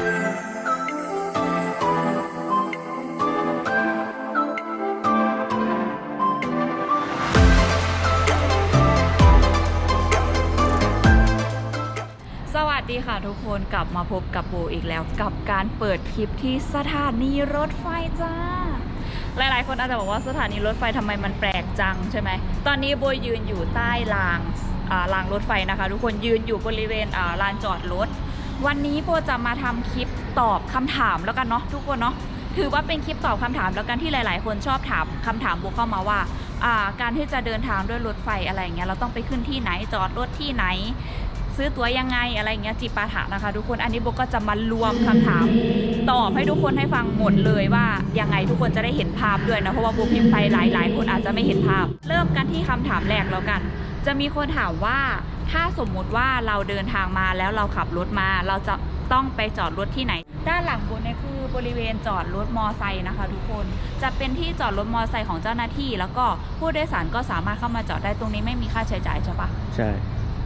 สวัสดีค่ะทุกคนกลับมาพบกับโบอีกแล้วกับการเปิดคลิปที่สถานีรถไฟจ้า หลายๆ คนอาจจะบอกว่าสถานีรถไฟทำไมมันแปลกจังใช่ไหมตอนนี้โบยืนอยู่ใต้รางรางรถไฟนะคะ ทุกคนยืนอยู่บริเวณลานจอดรถ วันนี้โบจะมาทำคลิปตอบคำถามแล้วกันเนาะทุกคนเนาะถือว่าเป็นคลิปตอบคำถามแล้วกันที่หลาย ๆ คนชอบถามคำถามโบเข้ามาว่าาการที่จะเดินทางด้วยรถไฟอะไรเงี้ยเราต้องไปขึ้นที่ไหนจอดรถที่ไหน ซื้อตั๋วยังไงอะไรเงี้ยจิปาถะนะคะ ทุกคนอันนี้โบก็จะมารวมคำถาม ตอบให้ทุกคนให้ฟังหมดเลยว่ายังไงทุกคนจะได้เห็นภาพด้วยนะเพราะว่าโบพิมพ์ไปหลาย ๆ คนอาจจะไม่เห็นภาพ เริ่มกันที่คำถามแรกแล้วกัน จะมีคนถามว่า ถ้าสมมุติว่าเราเดินทางมาแล้วเราขับรถมา เราจะต้องไปจอดรถที่ไหน ด้านหลังโบเนี่ยคือบริเวณจอดรถมอไซค์นะคะทุกคนจะเป็นที่จอดรถมอไซค์ของเจ้าหน้าที่ แล้วก็ผู้โดยสารก็สามารถเข้ามาจอดได้ตรงนี้ไม่มีค่าใช้จ่ายใช่ปะใช่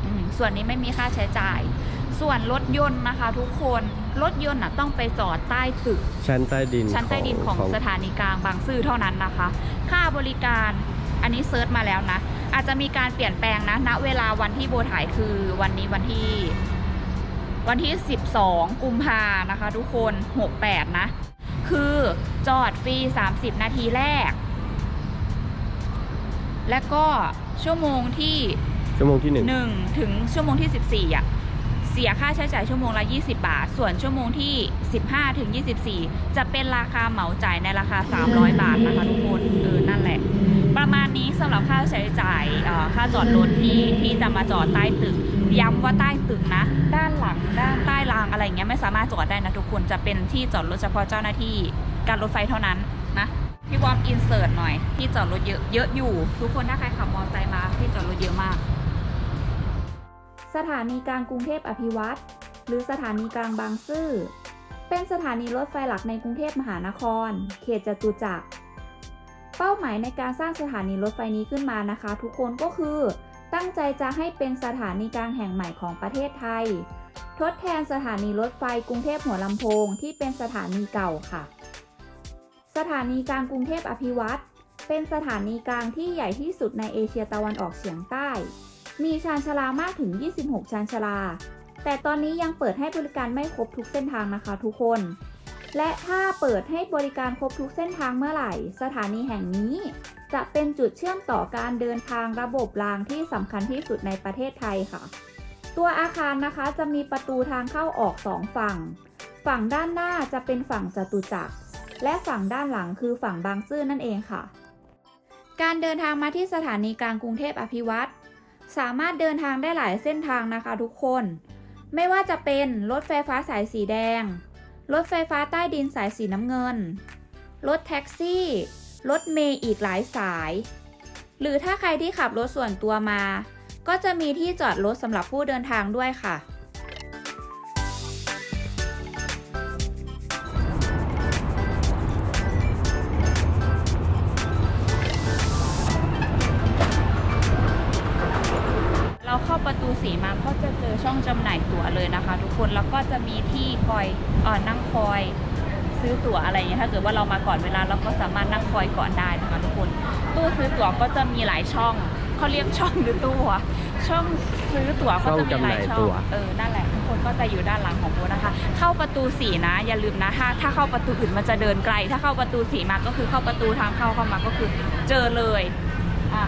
อืมส่วนนี้ไม่มีค่าใช้จ่าย ส่วนรถยนต์นะคะ ทุกคนรถยนต์น่ะต้องไปจอดใต้ตึก ชั้นใต้ดินชั้นใต้ดินของสถานีกลางบางซื่อเท่านั้นนะคะ ค่าบริการ อันนี้เซิร์ชมาแล้วนะ อาจจะมีการเปลี่ยนแปลงนะณเวลาวันที่โบถ่ายคือวันนี้วันที่ วันที่ 12 กุมภานะคะ ทุกคน 68 นะ คือจอดฟรี 30 นาทีแรก และก็ชั่วโมงที่ชั่วโมงที่หนึ่ง1ถึงชั่วโมงที่ 14อะ เสียค่าใช้จ่ายชั่วโมงละ 20 บาท ส่วนชั่วโมงที่ 15 ถึง 24 จะเป็นราคาเหมาจ่ายในราคา 300 บาทนะคะทุกคนเออนั่นแหละ ประมาณนี้สำหรับค่าใช้จ่ายเอ่อค่าจอดรถที่ที่จะมาจอดใต้ตึก ย้ำว่าใต้ตึกนะ ด้านหลังด้านใต้รางอะไรอย่างเงี้ยไม่สามารถจอดได้นะทุกคนจะเป็นที่จอดรถเฉพาะเจ้าหน้าที่การรถไฟเท่านั้นนะพี่วอมอินเสิร์ตหน่อยที่จอดรถเยอะเยอะอยู่ ทุกคนถ้าใครขับมอเตอร์ไซค์มาที่จอดรถเยอะมาก สถานีกลางกรุงเทพอภิวัตรหรือสถานีกลางบางซื่อ เป็นสถานีรถไฟหลักในกรุงเทพมหานคร เขตจตุจักร เป้าหมายในการสร้างสถานีรถไฟนี้ขึ้นมานะคะ ทุกคนก็คือ ตั้งใจจะให้เป็นสถานีกลางแห่งใหม่ของประเทศไทย ทดแทนสถานีรถไฟกรุงเทพหัวลำโพงที่เป็นสถานีเก่าค่ะ สถานีกลางกรุงเทพอภิวัตรเป็นสถานีกลางที่ใหญ่ที่สุดในเอเชียตะวันออกเฉียงใต้ มีชานชาลามากถึง 26 ชานชาลา แต่ตอนนี้ยังเปิดให้บริการไม่ครบทุกเส้นทางนะคะทุกคน และถ้าเปิดให้บริการครบทุกเส้นทางเมื่อไหร่ สถานีแห่งนี้ จะเป็นจุดเชื่อมต่อการเดินทางระบบรางที่สำคัญที่สุดในประเทศไทยค่ะ ตัวอาคารนะคะจะมีประตูทางเข้าออกสองฝั่ง ฝั่งด้านหน้าจะเป็นฝั่งจตุจักร และฝั่งด้านหลังคือฝั่งบางซื่อนั่นเองค่ะ การเดินทางมาที่สถานีกลางกรุงเทพอภิวัตร สามารถเดินทางได้หลายเส้นทางนะคะทุกคน ไม่ว่าจะเป็นรถไฟฟ้าสายสีแดง รถไฟฟ้าใต้ดินสายสีน้ำเงิน รถแท็กซี่ รถเมย์อีกหลายสาย หรือถ้าใครที่ขับรถส่วนตัวมา ก็จะมีที่จอดรถสำหรับผู้เดินทางด้วยค่ะ คอยเออนั่งคอยซื้อตั๋วอะไรอย่างเงี้ยถ้าเกิดว่าเรามาก่อนเวลาเราก็สามารถนั่งคอยก่อนได้นะคะทุกคน ตู้ซื้อตั๋วก็จะมีหลายช่องเขาเรียกช่องหรือตู้อะช่องซื้อตั๋วก็จะมีหลายช่องเออนั่นแหละทุกคนก็จะอยู่ด้านหลังของโบนะคะ เข้าประตูสีนะอย่าลืมนะถ้าถ้าเข้าประตูอื่นมันจะเดินไกล ถ้าเข้าประตูสีมาก็คือเข้าประตูทางเข้าเข้ามาก็คือเจอเลยอะ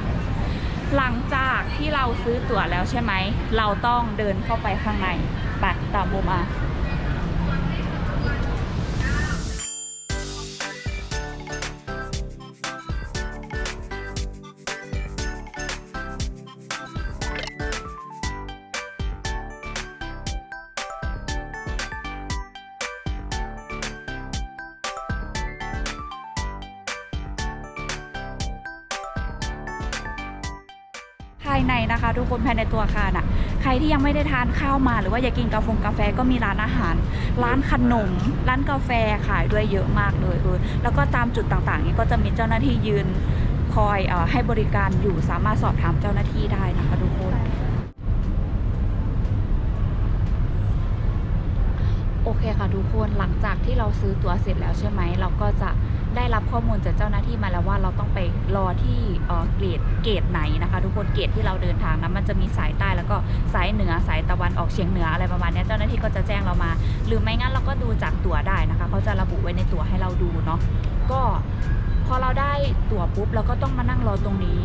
หลังจากที่เราซื้อตั๋วแล้วใช่ไหมเราต้องเดินเข้าไปข้างในไปตามโบมาายในนะคะ ทุกคนภายในตัวอาคารอะใครที่ยังไม่ได้ทานข้าวมา หรือว่าอยากกินกาแฟกาแฟก็มีร้านอาหาร ร้านขนม ร้านกาแฟขายด้วยเยอะมากเลยเออแล้วก็ตามจุดต่างๆ นี้ก็จะมีเจ้าหน้าที่ยืนคอยอให้บริการอยู่สามารถสอบถามเจ้าหน้าที่ได้นะคะทุกคนโอเคค่ะทุกคนหลังจากที่เราซื้อตั๋วเสร็จแล้วใช่ไหมเราก็จะ ได้รับข้อมูลจากเจ้าหน้าที่มาแล้วว่าเราต้องไปรอที่เอ่อเกรดเกตไหนนะคะ ทุกคนเกตที่เราเดินทางนะมันจะมีสายใต้แล้วก็สายเหนือสายตะวันออกเฉียงเหนืออะไรประมาณนี้เจ้าหน้าที่ก็จะแจ้งเรามา หรือไม่งั้นเราก็ดูจากตั๋วได้นะคะเขาจะระบุไว้ในตั๋วให้เราดูเนาะก็พอเราได้ตั๋วปุ๊บเราก็ต้องมานั่งรอตรงนี้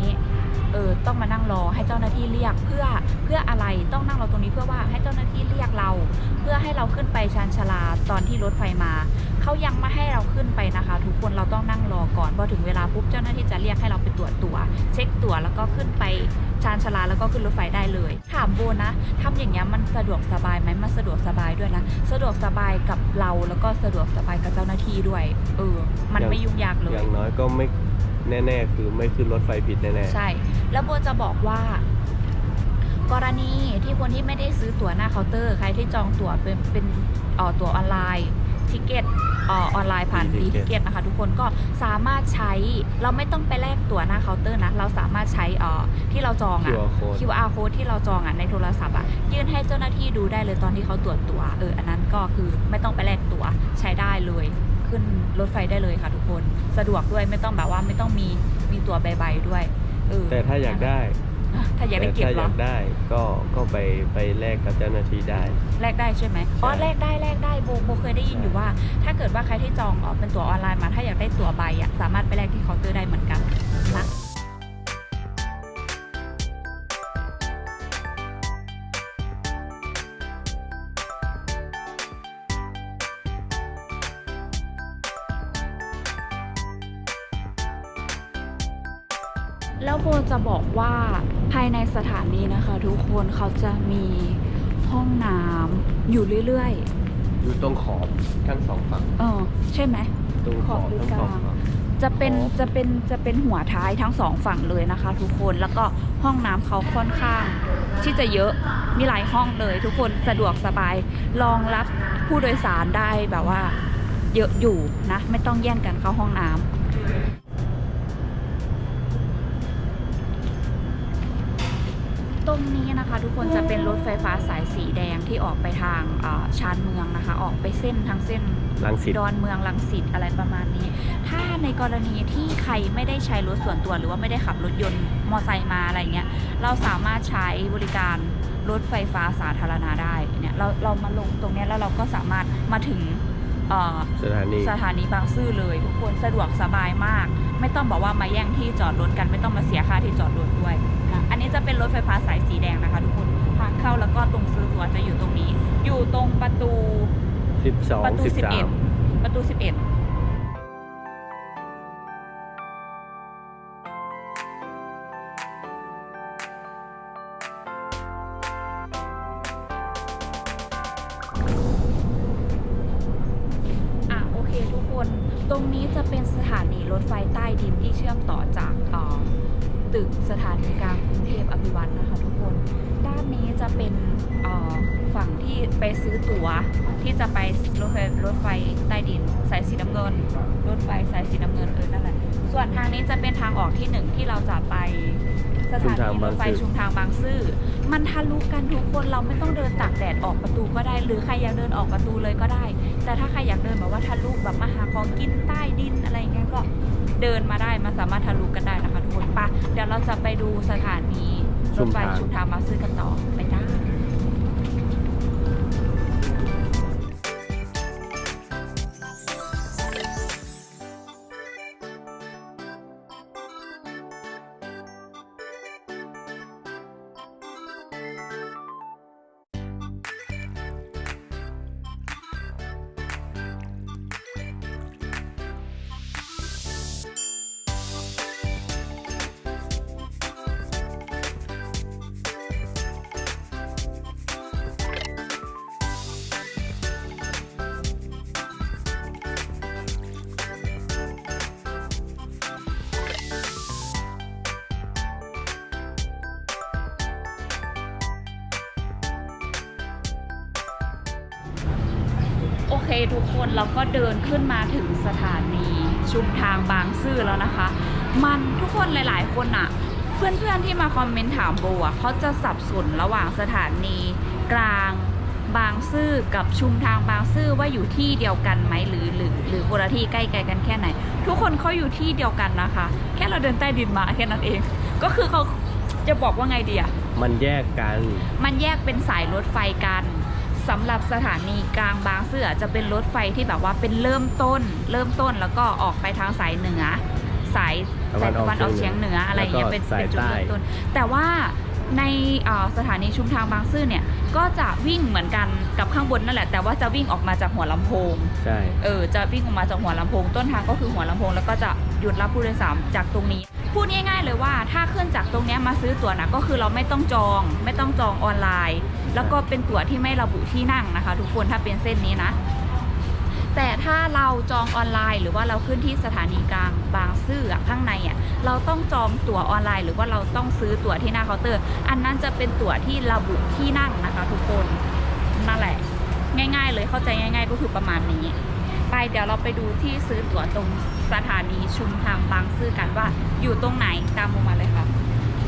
เออต้องมานั่งรอให้เจ้าหน้าที่เรียกเพื่อเพื่ออะไรต้องนั่งรอตรงนี้เพื่อว่าให้เจ้าหน้าที่เรียกเรา เพื่อให้เราขึ้นไปชานชาลาตอนที่รถไฟมาเขายังไม่ให้เราขึ้นไปนะคะ ทุกคนเราต้องนั่งรอก่อนพอถึงเวลาปุ๊บเจ้าหน้าที่จะเรียกให้เราไปตรวจตั๋ว เช็คตั๋วแล้วก็ขึ้นไปชานชาลาแล้วก็ขึ้นรถไฟได้เลย ถามโบนะทำอย่างเงี้ยมันสะดวกสบายไหมมันสะดวกสบายด้วยนะสะดวกสบายกับเราแล้วก็สะดวกสบายกับเจ้าหน้าที่ด้วย เออ มันไม่ยุ่งยากเลยอย่างน้อยก็ไม่ แน่ ๆ คือไม่ขึ้นรถไฟผิดแน่ใช่ แล้วโบจะบอกว่า กรณีที่คนที่ไม่ได้ซื้อตั๋วหน้าเคาน์เตอร์ ใครที่จองตั๋วเป็นเป็นเอ่อตั๋วออนไลน์ทิเก็ตเอ่อออนไลน์ผ่านดีทิเก็ตนะคะ ทุกคนก็สามารถใช้เราไม่ต้องไปแลกตั๋วหน้าเคาน์เตอร์นะ เราสามารถใช้เอ่อที่เราจองๆอะ QR code QR code ที่เราจองอะในโทรศัพท์อะยื่นให้เจ้าหน้าที่ดูได้เลยตอนที่เขาตรวจตัว๋วเอออันนั้นก็คือไม่ต้องไปแลกตั๋วใช้ได้เลย ขึ้นรถไฟได้เลยค่ะทุกคน สะดวกด้วยไม่ต้องแบบว่าไม่ต้องมีมีตั๋วใบๆด้วยเออแต่ถ้าอยากได้ ถ้าอยากได้เก็บถ้าเหอรอยากได้ก็ก็ไปไปแลกกับเจ้าหน้าที่ได้ แลกได้ใช่ไหมอ๋อใช่แลกได้แลกได้โบโบเคยได้ยินอยู่ว่า ถ้าเกิดว่าใครที่จองเออเป็นตั๋วออนไลน์มาถ้าอยากได้ตั๋วใบอะสามารถไปแลกที่เคาน์เตอร์ได้เหมือนกันนะ สถานีนะคะทุกคนเขาจะมีห้องน้ำอยู่เรื่อยอยู่ตรงขอบทั้งสองฝั่งๆ เออ ใช่ไหม ตรงขอบทั้งสองฝั่ง จะเป็นอ๋อ จะเป็นจะเป็นหัวท้ายทั้งสองฝั่งเลยนะคะ ทุกคนแล้วก็ห้องน้ำเขาค่อนข้าง ที่จะเยอะมีหลายห้องเลย ทุกคนสะดวกสบายรองรับผู้โดยสารได้แบบว่า เยอะอยู่นะ ไม่ต้องแย่งกันเข้าห้องน้ำ รงนี้นะคะทุกคนจะเป็นรถไฟฟ้าสายสีแดงที่ออกไปทางอ่าชานเมืองนะคะ ออกไปเส้นทางเส้นลังสิตดอนเมืองลังสิตอะไรประมาณนี้ ถ้าในกรณีที่ใครไม่ได้ใช้รถส่วนตัวหรือว่าไม่ได้ขับรถยนต์มอไซค์มาอะไรเงี้ยเราสามารถใช้บริการรถไฟฟ้าสาธารณะได้เนี่ยเราเรามาลงตรงเนี้ยแล้วเราก็สามารถมาถึงเอ่อ สถานีสถานีบางซื่อเลยทุกคนสะดวกสบายมาก ไม่ต้องบอกว่ามาแย่งที่จอดรถกันไม่ต้องมาเสียค่าที่จอดรถด้วยนะอันนี้จะเป็นรถไฟฟ้าสายสีแดงนะคะ ทุกคนทางเข้าแล้วก็ตรงซื้อตั๋วจะอยู่ตรงนี้ อยู่ตรงประตู 12 ประตู13ประตู 11 ตึกสถานีกลางกรุงเทพอภิวัฒน์นะคะทุกคน ด้านนี้จะเป็นฝั่งที่ไปซื้อตั๋วที่จะไปรถไฟรถไฟใต้ดินสายสีน้ำเงิน รถไฟสายสีน้ำเงินเออนั่นแหละส่วนทางนี้จะเป็นทางออกที่หนึ่งที่เราจะไป สถานีรถไฟชุมทางบางซื่อมันทะลุกันทุกคนเราไม่ต้องเดินตากแดดออกประตูก็ได้ หรือใครอยากเดินออกประตูเลยก็ได้ แต่ถ้าใครอยากเดินแบบว่าทะลุแบบมาหาของกินใต้ดินอะไรเงี้ยก็เดินมาได้มันสามารถทะลุกันได้นะคะทุกคนไปะเดี๋ยวเราจะไปดูสถานีรถไฟชุมทางบางซื่อกันต่อไป เคทุกคนเราก็เดินขึ้นมาถึงสถานีชุมทางบางซื่อแล้วนะคะ มันทุกคนหลาย ๆ คนอะเพื่อน ๆ ที่มาคอมเมนต์ถามโบอะเขาจะสับสนระหว่างสถานีกลางบางซื่อกับชุมทางบางซื่อว่าอยู่ที่เดียวกันไหมหรือหรือหรือคนละที่ใกล้ไกลกันแค่ไหน ทุกคนเขาอยู่ที่เดียวกันนะคะ แค่เราเดินใต้ดินมาแค่นั้นเอง ก็คือเขาจะบอกว่าไงดีอะมันแยกกัน มันแยกเป็นสายรถไฟกัน สำหรับสถานีกลางบางซื่อจะเป็นรถไฟที่แบบว่าเป็นเริ่มต้น เริ่มต้นแล้วก็ออกไปทางสายเหนือ สายตะวันออกตะวันออกเฉียงเหนืออะไรอย่างเงี้ยแล้วก็เป็นสายเป็นจุดใต้เริ่มต้น แต่ว่า ในเอ่อสถานีชุมทางบางซื่อเนี่ยก็จะวิ่งเหมือนกันกับข้างบนนั่นแหละ แต่ว่าจะวิ่งออกมาจากหัวลำโพงใช่เออจะวิ่งออกมาจากหัวลำโพง ต้นทางก็คือหัวลำโพงแล้วก็จะหยุดรับผู้โดยสารจากตรงนี้ พูดง่าย ๆ เลยว่าถ้าขึ้นจากตรงเนี้ยมาซื้อตั๋วนะก็คือเราไม่ต้องจอง ไม่ต้องจองออนไลน์ แล้วก็เป็นตั๋วที่ไม่ระบุที่นั่งนะคะ ทุกคนถ้าเป็นเส้นนี้นะ แต่ถ้าเราจองออนไลน์ หรือว่าเราขึ้นที่สถานีกลางบางซื่ออะข้างในอะเราต้องจองตั๋วออนไลน์ หรือว่าเราต้องซื้อตั๋วที่หน้าเคาน์เตอร์ อันนั้นจะเป็นตั๋วที่ระบุที่นั่งนะคะ ทุกคนนั่นแหละ ง่าย ๆ เลยเข้าใจง่าย ๆ ก็คือประมาณนี้ ไปเดี๋ยวเราไปดูที่ซื้อตั๋วตรงสถานีชุมทางบางซื่อกันว่า อยู่ตรงไหนตามลงมาเลยค่ะ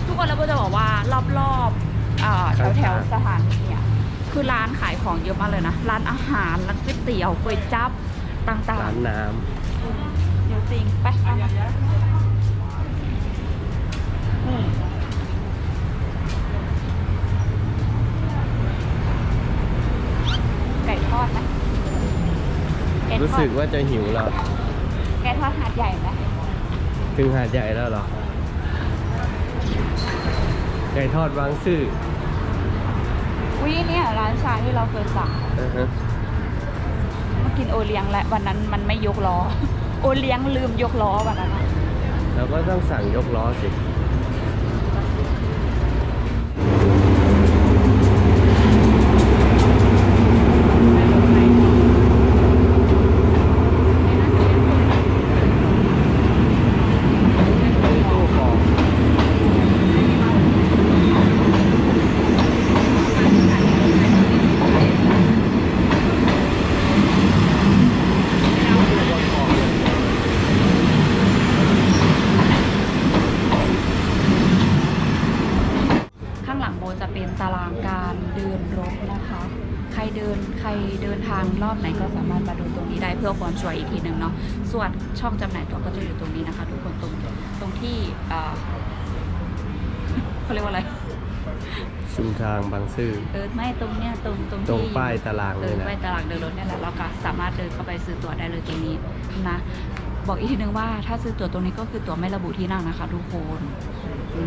ทุกคนเราก็จะบอกว่ารอบๆเอ่อแถวๆสถานีเนี่ย คือร้านขายของเยอะมากเลยนะ ร้านอาหารร้านก๋วยเตี๋ยวก๋วยจั๊บต่างร้านน้ๆเดี๋ยวจริงไปเอามานี่ไก่ทอดไหมไก่ำรู้ทอสึดกว่าจะหิวแล้ว ไก่ทอดหาดใหญ่ไหมถึงหาดใหญ่แล้วเหรอไก่ทอดบางซื่อ อุ้ยเนี่ยร้านชาที่เราเคยสั่งอือฮะมากินโอเลี้ยงและวันนั้นมันไม่ยกล้อ โอเลี้ยงลืมยกล้อวันนั้นอะเราก็ต้องสั่งยกล้อสิ ตู้ของ ข้างหลังโบจะเป็นตารางการเดินรถนะคะ ใครเดินใครเดินทางรอบไหนก็สามารถมาดูตรงนี้ได้เพื่อความชัวร์อีกทีหนึ่งเนาะ ส่วนช่องจำหน่ายตั๋วก็จะอยู่ตรงนี้นะคะ ทุกคนตรงตรงที่เอ่อเขาเรียกว่าอะไร ชุมทางบางซื่อ เออไม่ตรงเนี้ยตรงตรงตรงที่ป้ายตารางเอเลอยนะไปตลาดเดินรถเนี่ยแหละเราก็สามารถเดินเข้าไปซื้อตั๋วได้เลยตรงนี้นะบอกอีกทีนึงว่าถ้าซื้อตั๋วตรงนี้ก็คือตั๋วไม่ระบุที่นั่งนะคะ ทุกคน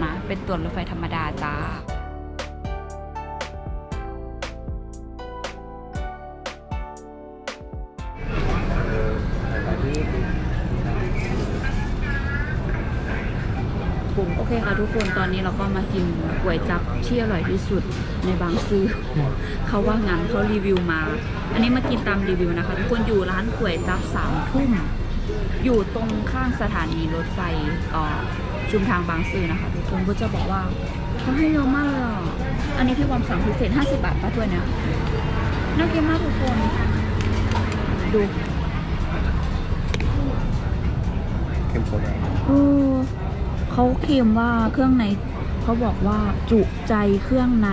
นะเป็นตั๋วรถไฟธรรมดาจ้า ทุกคนตอนนี้เราก็มากินก๋วยจั๊บที่อร่อยที่สุดในบางซื่อเขาว่างั้นเขารีวิวมา อันนี้มากินตามรีวิวนะคะ ทุกคนอยู่ร้านก๋วยจั๊บสามทุ่มอยู่ตรงข้างสถานีรถไฟเอ่อชุมทางบางซื่อนะคะ ทุกคนก็จะบอกว่าเขาให้เยอะมากเลยอะอันนี้พี่วอมสั่งพิเศษ50 บาทป้าถ้วยเนี่ยน่ากินมากทุกคนดู เขาเคลมว่าเครื่องในเขาบอกว่าจุใจเครื่องใน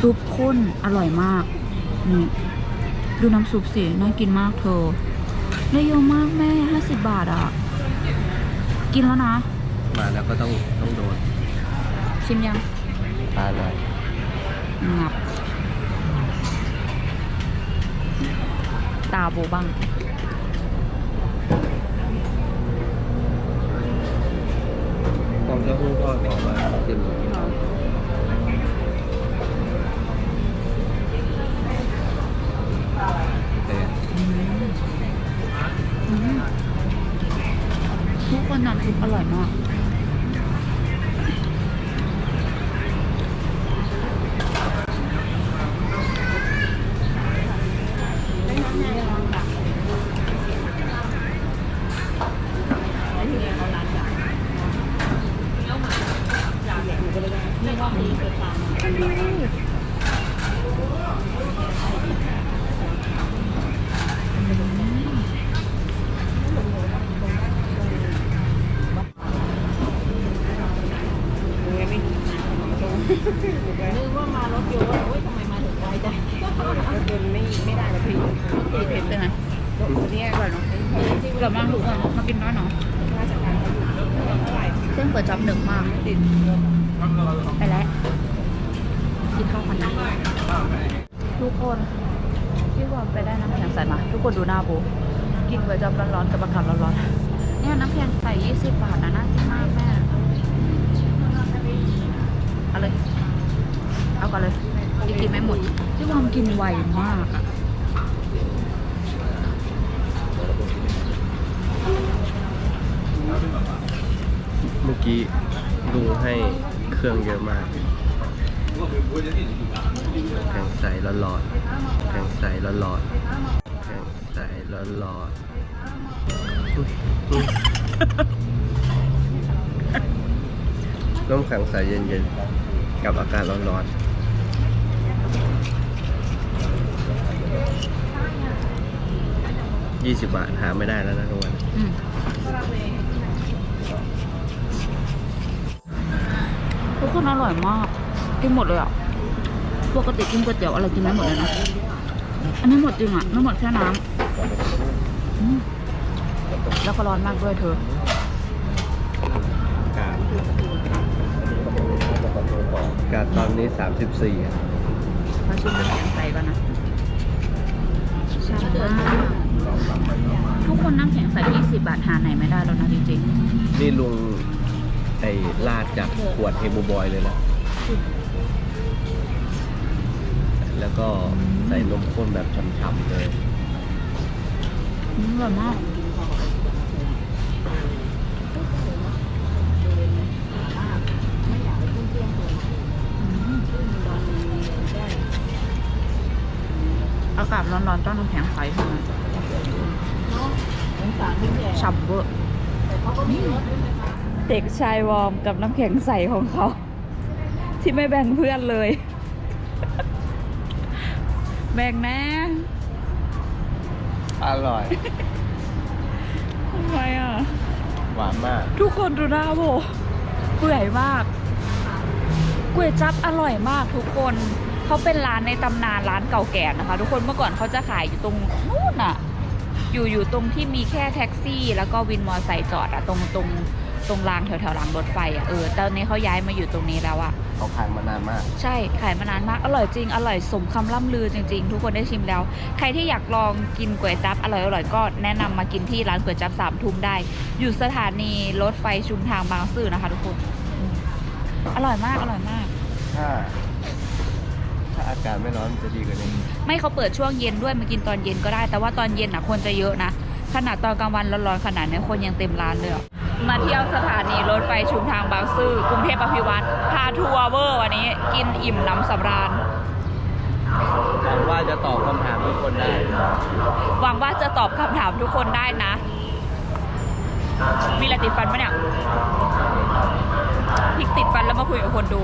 ซุปข้นอร่อยมากนี่ดูน้ำซุปสิน่ากินมากเธอได้เยอะมากแม่ห้าสิบบาทอะ กินแล้วนะ มาแล้วก็ต้องต้องโดนชิมยังทานหน่อยงับ ตาโบบ้าง จ้าหู้ท ทุกคนดูหน้าโบกินก๋วยจั๊บร้อนๆกับอากาศร้อนๆเนี่ยน้ำแข็งใส่20บาทนะน่ากินมากแม่เอาเลยเอาก่อนเลยพี่กินไม่หมดพี่วอมกินไวมากอะเมื่อกี้ลุงให้เครื่องเยอะมาก แกงใสร้อนๆแกงใสร้อนๆ ใสร้อนๆอุ๊ยอุ๊ยน้ำแข็งใสเย็นๆ กับอากาศร้อนๆยี่สิบบาท หาไม่ได้แล้วนะทุกวันทุกคนอร่อยมาก กินหมดเลยอะ ปกติกินก๋วยเตี๋ยวอะไรกินไม่หมดเลยนะ อันนี้หมดจริงอะไม่หมดแค่น้ำอืมแล้วก็ร้อนมากด้วยเธออากาศอากาศตอนนี้ 34อะมาชิมน้ำแข็งใสก่อนนะชามากทุกคนน้ำแข็งใส20 บาทหาไหนไม่ได้แล้วนะจริงนี่ลุงไอ้ลาดจากขวดเฮบูบอยเลยนะ แล้วก็ใส่นมข้นแบบฉ่ำๆเลยๆอืมอร่อยมากอากาศร้อนๆต้องน้ำแข็งใสเท่านั้นฉ่ำเวอร์เด็กชายวอร์มกับน้ำแข็งใสของเขา ที่ไม่แบ่งเพื่อนเลย แบ่งแน่อร่อย ทำไมอะ หวานมาก ทุกคนดูหน้าโบเปื่อยมากก๋วยจั๊บอร่อยมากทุกคนเขาเป็นร้านในตำนานร้านเก่าแก่นะคะ ทุกคนเมื่อก่อนเขาจะขายอยู่ตรงนู้นอะ อยู่อยู่ตรงที่มีแค่แท็กซี่ แล้วก็วินมอเตอร์ไซค์จอดอะตรงตรง ตรงรางแถวแถวๆรางรถไฟอะเออตอนนี้เขาย้ายมาอยู่ตรงนี้แล้วอะเขาขายมานานมาก ใช่ขายมานานมากอร่อยจริงอร่อยสมคำล่ำลือจริงๆ ทุกคนได้ชิมแล้ว ใครที่อยากลองกินก๋วยจั๊บอร่อยๆก็แนะนำมากินที่ร้านก๋วยจั๊บสามทุ่มได้ อยู่สถานีรถไฟชุมทางบางซื่อนะคะ ทุกคนอืมอร่อยมากอร่อยมากถ้าถ้าอากาศไม่ร้อนจะดีกว่านี้ไม่เขาเปิดช่วงเย็นด้วยมากินตอนเย็นก็ได้ แต่ว่าตอนเย็นอะคนจะเยอะนะขนาดตอนกลางวันร้อนๆขนาดนี้คนยังเต็มร้านเลยอะ มาเที่ยวสถานีรถไฟชุมทางบางซื่อกรุงเทพอภิวัตรพาทัวร์เวอร์วันนี้กินอิ่มน้ำสำราญ หวังว่าจะตอบคำถามทุกคนได้ หวังว่าจะตอบคำถามทุกคนได้นะ มีอะไรติดฟันปะเนี่ยพลิกติดฟันแล้วมาคุยกับคนดู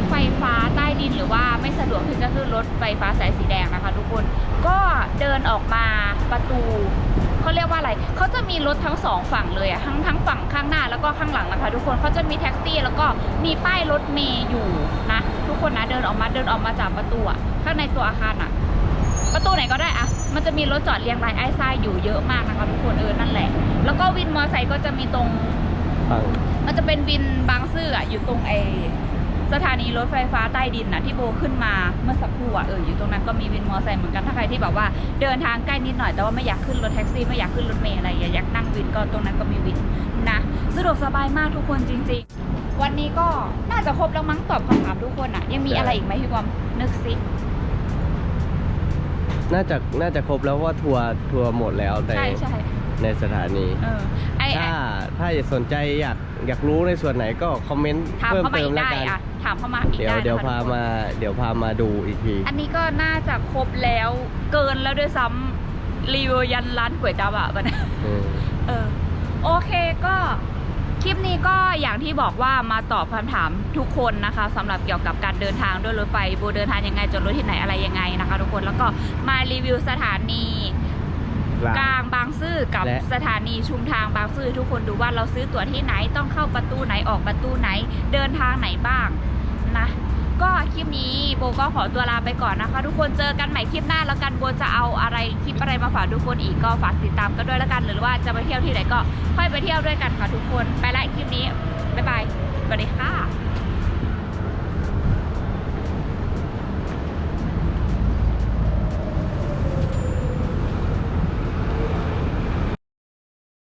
ถไฟฟ้าใต้ดินหรือว่าไม่สะดวกที่จะขึ้นรถไฟฟ้าสายสีแดงนะคะ ทุกคนก็เดินออกมาประตูเขาเรียกว่าอะไรเขาจะมีรถทั้งสองฝั่งเลยอะทั้งทั้งฝั่งข้างหน้าแล้วก็ข้างหลังนะคะ ทุกคนเขาจะมีแท็กซี่แล้วก็มีป้ายรถเมย์อยู่นะทุกคนนะเดินออกมาเดินออกมาจากประตูอะข้างในตัวอาคารอะประตูไหนก็ได้อะมันจะมีรถจอดเรียงรายไอ้ทรายอยู่เยอะมากนะคะทุกคนเออนั่นแหละ แล้วก็วินมอเตอร์ไซค์ก็จะมีตรงฟังมันจะเป็นวินบางซื่ออะอยู่ตรงไอ สถานีรถไฟฟ้าใต้ดินน่ะที่โบขึ้นมาเมื่อสักครู่อะเอออยู่ตรงนั้นก็มีวินมอเตอร์ไซค์เหมือนกันถ้าใครที่แบบว่าเดินทางใกล้นิดหน่อยแต่ว่าไม่อยากขึ้นรถแท็กซี่ไม่อยากขึ้นรถเมล์อะไรอยากนั่งวินก็ตรงนั้นก็มีวินนะสะดวกสบายมากทุกคนจริง ๆ วันนี้ก็น่าจะครบแล้วมั้งตอบคำถามทุกคนอะยังมีอะไรอีกไหมพี่บอมนึกสิน่าจะน่าจะครบแล้วเพราะว่าทัวร์ทัวร์หมดแล้วในใช่ใช่ ในสถานี เออไอไอ้ถ้าถ้าสนใจอยากอยากรู้ในส่วนไหนก็คอมเมนต์ถามเพิ่มเข้ามาเติอีมกแล้วได้กัน อะถามเข้ามาอีกเดี๋ยวได้เดี๋ยวนะคะพาทุกคนมาเดี๋ยวพามาดูอีกที อันนี้ก็น่าจะครบแล้วเกินแล้วด้วยซ้ำรีวิวยันร้านก๋วยจั๊บอะมัน อืม เออโอเคก็คลิปนี้ก็อย่างที่บอกว่ามาตอบคำถามทุกคนนะคะสำหรับเกี่ยวกับการเดินทางด้วยรถไฟโบเดินทางยังไงจอดรถที่ไหนอะไรยังไงนะคะ ทุกคนแล้วก็มารีวิวสถานีกลาง กลางบางซื่อกับและ สถานีชุมทางบางซื่อทุกคนดูว่าเราซื้อตั๋วที่ไหนต้องเข้าประตูไหนออกประตูไหน เดินทางไหนบ้างนะ ก็คลิปนี้โบก็ขอตัวลาไปก่อนนะคะ ทุกคนเจอกันใหม่คลิปหน้าแล้วกันโบจะเอาอะไรคลิปอะไรมาฝากทุกคนอีกก็ฝากติดตามกันด้วยแล้วกัน หรือว่าจะไปเที่ยวที่ไหนก็ค่อยไปเที่ยวด้วยกันค่ะทุกคน ไปละคลิปนี้บ๊ายบายสวัสดีค่ะ